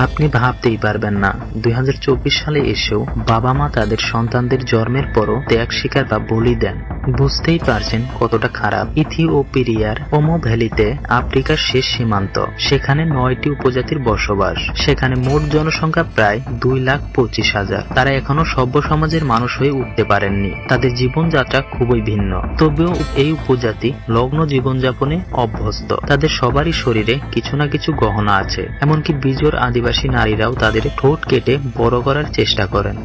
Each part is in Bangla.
আপনি ভাবতেই পারবেন না, দুই হাজার চব্বিশ সালে এসেও বাবা মা তাদের সন্তানদের জন্মের পরও ত্যাগ শিকার বা বলি দেন। বুঝতেই পারছেন কতটা খারাপ। ইথিওপিরিয়ার ওমো ভ্যালিতে আফ্রিকার শেষ সীমান্ত, সেখানে নয়টি উপজাতির বসবাস। সেখানে মোট জনসংখ্যা প্রায় দুই লাখ পঁচিশ হাজার। তারা এখনও সভ্য সমাজের মানুষ হয়ে উঠতে পারেননি। তাদের জীবনযাত্রা খুবই ভিন্ন। তবেও এই উপজাতি লগ্ন জীবনযাপনে অভ্যস্ত। তাদের সবারই শরীরে কিছু না কিছু গহনা আছে। এমনকি বিজোর আদিবাসী নারীরাও তাদের ঠোঁট কেটে বড় করার চেষ্টা করেন।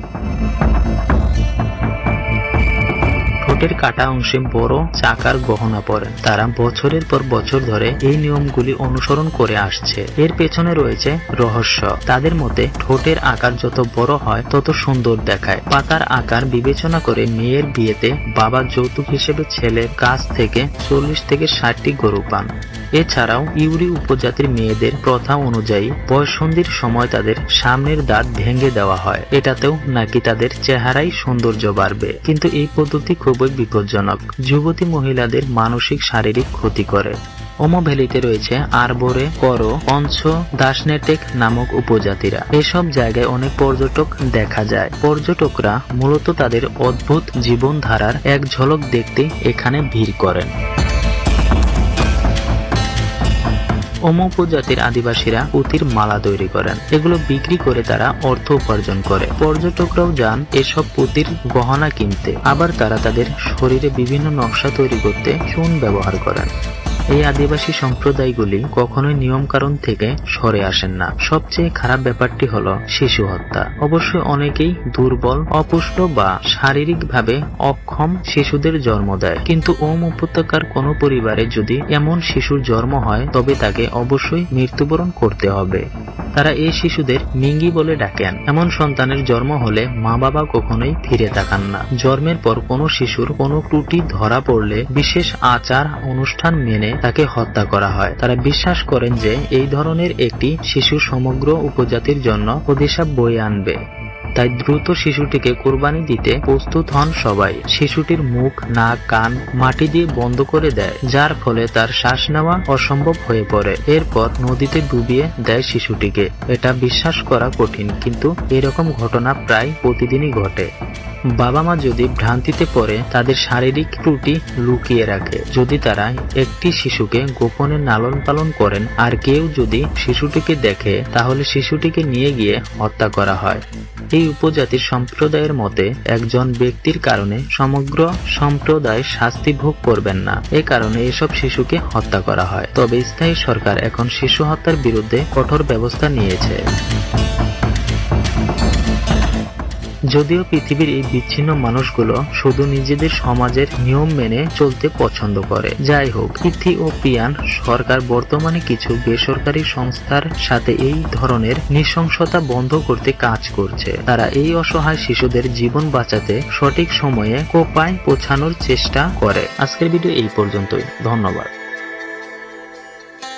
ঠোঁটের কাটা অংশে বড় চাকার গহনা পরেন। তারা বছরের পর বছর ধরে এই নিয়মগুলি অনুসরণ করে আসছে। এর পেছনে রয়েছে রহস্য। তাদের মতে, ঠোঁটের আকার যত বড় হয়, তত সুন্দর দেখায়। পাতার আকার বিবেচনা করে মেয়ের বিয়েতে বাবা যৌতুক হিসেবে ছেলের কাছ থেকে চল্লিশ থেকে ষাটটি গরু পান। এছাড়াও ইউরি উপজাতির মেয়েদের প্রথা অনুযায়ী বয়সন্ধির সময় তাদের সামনের দাঁত ভেঙে দেওয়া হয়। এটাতেও নাকি তাদের চেহারাই সৌন্দর্য বাড়বে। কিন্তু এই পদ্ধতি খুবই বিপজ্জনক। যুবতী মহিলাদের মানসিক শারীরিক ক্ষতি করে। ওমো ভ্যালিতে রয়েছে আরবরে করো পঞ্চ দাসনেটেক নামক উপজাতিরা। এসব জায়গায় অনেক পর্যটক দেখা যায়। পর্যটকরা মূলত তাদের অদ্ভুত জীবনধারার এক ঝলক দেখতে এখানে ভিড় করেন। ওমো উপজাতির আদিবাসীরা পুঁতির মালা তৈরি করেন। এগুলো বিক্রি করে তারা অর্থ উপার্জন করে। পর্যটকরাও যান এসব পুঁতির গহনা কিনতে। আবার তারা তাদের শরীরে বিভিন্ন নকশা তৈরি করতে চুন ব্যবহার করেন। এই আদিবাসী সম্প্রদায়গুলি কখনোই নিয়ম কারণ থেকে সরে আসেন না। সবচেয়ে খারাপ ব্যাপারটি হল শিশু হত্যা। অবশ্য অনেকেই দুর্বল, অপুষ্ট বা শারীরিকভাবে অক্ষম শিশুদের জন্ম দেয়। কিন্তু ওম উপত্যকার কোনো পরিবারে যদি এমন শিশুর জন্ম হয়, তবে তাকে অবশ্যই মৃত্যুবরণ করতে হবে। তারা এই শিশুদের মিঙ্গি বলে ডাকেন। এমন সন্তানের জন্ম হলে মা বাবা কখনোই ফিরে তাকান না। জন্মের পর কোনো শিশুর কোনো ত্রুটি ধরা পড়লে বিশেষ আচার অনুষ্ঠান মেনে তাকে হত্যা করা হয়। তারা বিশ্বাস করেন যে এই ধরনের একটি শিশু সমগ্র উপজাতির জন্য অভিশাপ বয়ে আনবে। তাই দ্রুত শিশুটিকে কোরবানি দিতে প্রস্তুত হন সবাই। শিশুটির মুখ, নাক, কান মাটি দিয়ে বন্ধ করে দেয়, যার ফলে তার শ্বাস নেওয়া অসম্ভব হয়ে পড়ে। এরপর নদীতে ডুবিয়ে দেয় শিশুটিকে। এটা বিশ্বাস করা কঠিন, কিন্তু এরকম ঘটনা প্রায় প্রতিদিনই ঘটে। বাবা মা যদি ভ্রান্তিতে পড়ে, তাদের শারীরিক ত্রুটি লুকিয়ে রাখে। যদি তারা একটি শিশুকে গোপনে লালন পালন করেন, আর কেউ যদি শিশুটিকে দেখে, তাহলে শিশুটিকে নিয়ে গিয়ে হত্যা করা হয়। এই উপজাতির সম্প্রদায়ের মতে, একজন ব্যক্তির কারণে সমগ্র সম্প্রদায় শাস্তি ভোগ করবেন না। এ কারণে এসব শিশুকে হত্যা করা হয়। তবে স্থায়ী সরকার এখন শিশু হত্যার বিরুদ্ধে কঠোর ব্যবস্থা নিয়েছে। যদিও পৃথিবীর এই বিচ্ছিন্ন মানুষগুলো শুধু নিজেদের সমাজের নিয়ম মেনে চলতে পছন্দ করে। যাই হোক, ইথিওপিয়ান সরকার বর্তমানে কিছু বেসরকারি সংস্থার সাথে এই ধরনের নৃশংসতা বন্ধ করতে কাজ করছে। তারা এই অসহায় শিশুদের জীবন বাঁচাতে সঠিক সময়ে কোপায় পৌঁছানোর চেষ্টা করে। আজকের ভিডিও এই পর্যন্তই। ধন্যবাদ।